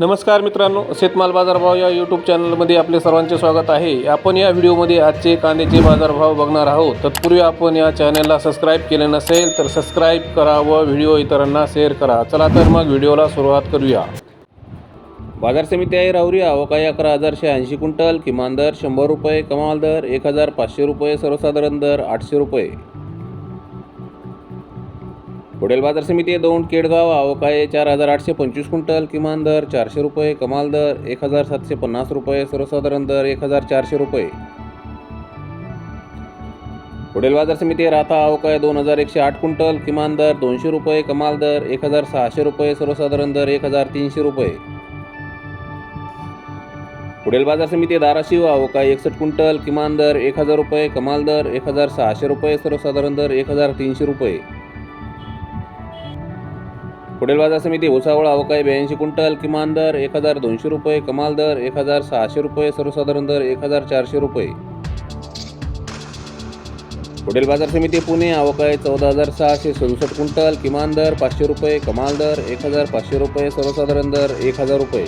नमस्कार मित्रांनो शेतमाल बाजारभाव या यूट्यूब चॅनलमध्ये आपले सर्वांचे स्वागत आहे. आपण या व्हिडिओमध्ये आजचे कांद्याचे बाजारभाव बघणार आहोत. तत्पूर्वी आपण या चॅनलला सबस्क्राईब केले नसेल तर सबस्क्राईब करा व व्हिडिओ इतरांना शेअर करा. चला तर मग व्हिडिओला सुरुवात करूया. बाजार समिती आहे राहुरी अवकाळी अकरा हजारशे ऐंशी क्विंटल किमान दर शंभर रुपये कमाल दर एक हजार पाचशे रुपये सर्वसाधारण दर आठशे रुपये. पुढील बाजार समिती दोन दौंड केडगाव अवकाळे चार हजार आठशे पंचवीस क्विंटल किमान दर चारशे रुपये कमाल दर एक हजार सातशे पन्नास रुपये सर्वसाधारण दर एक हजार चारशे रुपये. पुढील बाजार समिती राहता राथा अवकाळे दोन हजार एकशे आठ क्विंटल किमान दर दोनशे रुपये कमाल दर एक हजार सहाशे रुपये सर्वसाधारण दर एक हजार तीनशे रुपये. पुढील बाजार समिती धाराशिव अवकाळी एकसष्ट क्विंटल किमान दर एक हजार रुपये कमाल दर एक हजार सहाशे रुपये सर्वसाधारण दर एक हजार तीनशे रुपये. पुढील बाजार समिती भुसावळ अवकाळी ब्याऐंशी क्विंटल किमान दर एक हजार दोनशे रुपये कमाल दर एक हजार सहाशे रुपये सर्वसाधारण दर एक हजार चारशे रुपये. पुढील बाजार समिती पुणे अवकाळी चौदा हजार सहाशे सदुसष्ट क्विंटल किमान दर पाचशे रुपये कमाल दर एक हजार पाचशे रुपये सर्वसाधारण दर एक हजार रुपये.